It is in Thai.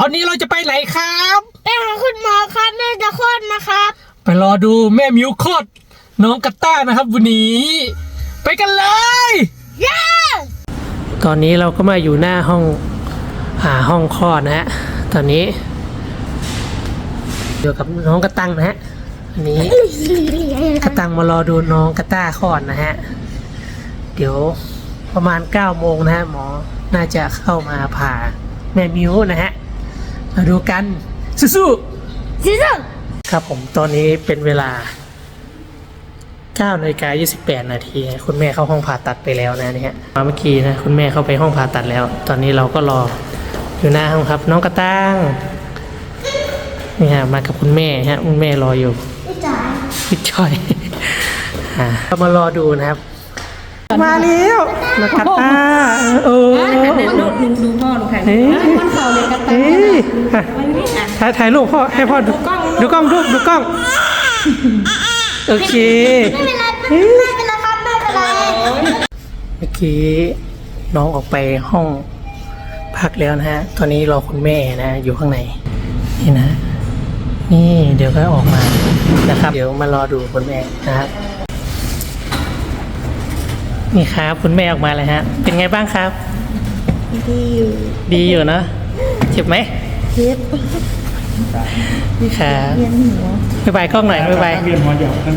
ตอนนี้เราจะไปไหนครับไปหาคุณหมอครับแม่จะคลอดนะครับ ไปรอดูแม่มิวคลอดน้องกัตต้านะครับวันนี้ ไปกันเลยเย้ตอนนี้เราก็มาอยู่หน้าห้องหาห้องคลอดนะฮะตอนนี้อยู่กับน้องกระตังนะฮะอันนี้กระตังมารอดูน้องกระต้าคลอดนะฮะเดี๋ยวประมาณ9ก้าโมงนะฮะหมอน่าจะเข้ามาผ่าแม่มิวนะฮะ มาดูกันสู้ซีซั่นๆครับผมตอนนี้เป็นเวลา9นาฬิกา28 นาทีคุณแม่เข้าห้องผ่าตัดไปแล้วนะเนี่ยมาเมื่อกี้นะคุณแม่เข้าไปห้องผ่าตัดแล้ว ตอนนี้เราก็รออยู่หน้าห้องครับ น้องกระตังนี่ฮะมากับคุณแม่ฮะคุณแม่รออยู่พี่จ๋าพี่จอยอ่าก็มารอดูนะครับ มาแล้วน้องกระตาโอ้ดูดูดูพ่อดูใครเฮ้ย มันเขาเลยกันเฮ้ยอะถ่ายถ่ายรูปพ่อให้พ่อดูดูกล้องดูดูกล้อง โอเค ไม่เป็นไรไม่เป็นไรครับไม่เป็นไรเมื่อกี้น้องออกไปห้องพักแล้วนะฮะ ตอนนี้รอคุณแม่นะ อยู่ข้างใน นี่นะ นี่เดี๋ยวก็ออกมานะครับ เดี๋ยวมารอดูคุณแม่นะครับ นี่ครับคุณแม่ออกมาเลยฮะ เป็นไงบ้างครับ ดีอยู่ ดีอยู่เนอะเจ็บไหมเจ็บนี่ครับเวียนหัวบ๊ายบายกล้องหน่อยบ๊ายบายเวียนหัวเดียวกัน